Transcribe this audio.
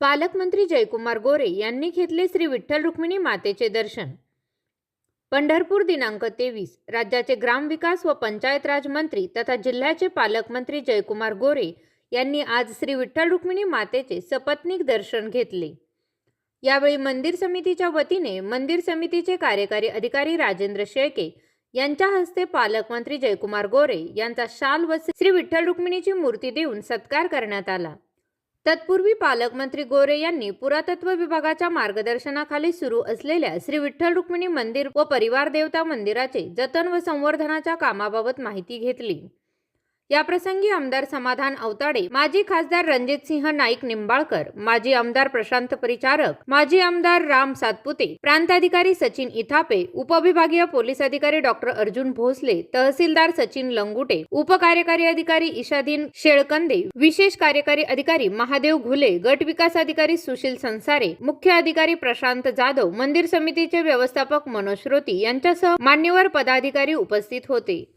पालकमंत्री जयकुमार गोरे यांनी घेतले श्री विठ्ठल रुक्मिणी मातेचे दर्शन. पंढरपूर दिनांक तेवीस राज्याचे ग्रामविकास व पंचायत राज मंत्री तथा जिल्ह्याचे पालकमंत्री जयकुमार गोरे यांनी आज श्री विठ्ठल रुक्मिणी मातेचे सपत्नीक दर्शन घेतले. यावेळी मंदिर समितीच्या वतीने मंदिर समितीचे कार्यकारी अधिकारी राजेंद्र शेळके यांच्या हस्ते पालकमंत्री जयकुमार गोरे यांचा शाल व श्री विठ्ठल रुक्मिणीची मूर्ती देऊन सत्कार करण्यात आला. तत्पूर्वी पालकमंत्री गोरे यांनी पुरातत्व विभागाच्या मार्गदर्शनाखाली सुरू असलेल्या श्री विठ्ठल रुक्मिणी मंदिर व परिवार देवता मंदिराचे जतन व संवर्धनाच्या कामाबाबत माहिती घेतली. याप्रसंगी आमदार समाधान अवताडे माजी खासदार रणजितसिंह नाईक निंबाळकर माजी आमदार प्रशांत परिचारक माजी आमदार राम सातपुते प्रांताधिकारी सचिन इथापे उपविभागीय पोलीस अधिकारी डॉक्टर अर्जुन भोसले तहसीलदार सचिन लंगुटे उपकार्यकारी अधिकारी ईशाधीन शेळकंदे विशेष कार्यकारी अधिकारी महादेव घुले गट विकास अधिकारी सुशील संसारे मुख्य अधिकारी प्रशांत जाधव मंदिर समितीचे व्यवस्थापक मनोज श्रोती यांच्यासह मान्यवर पदाधिकारी उपस्थित होते.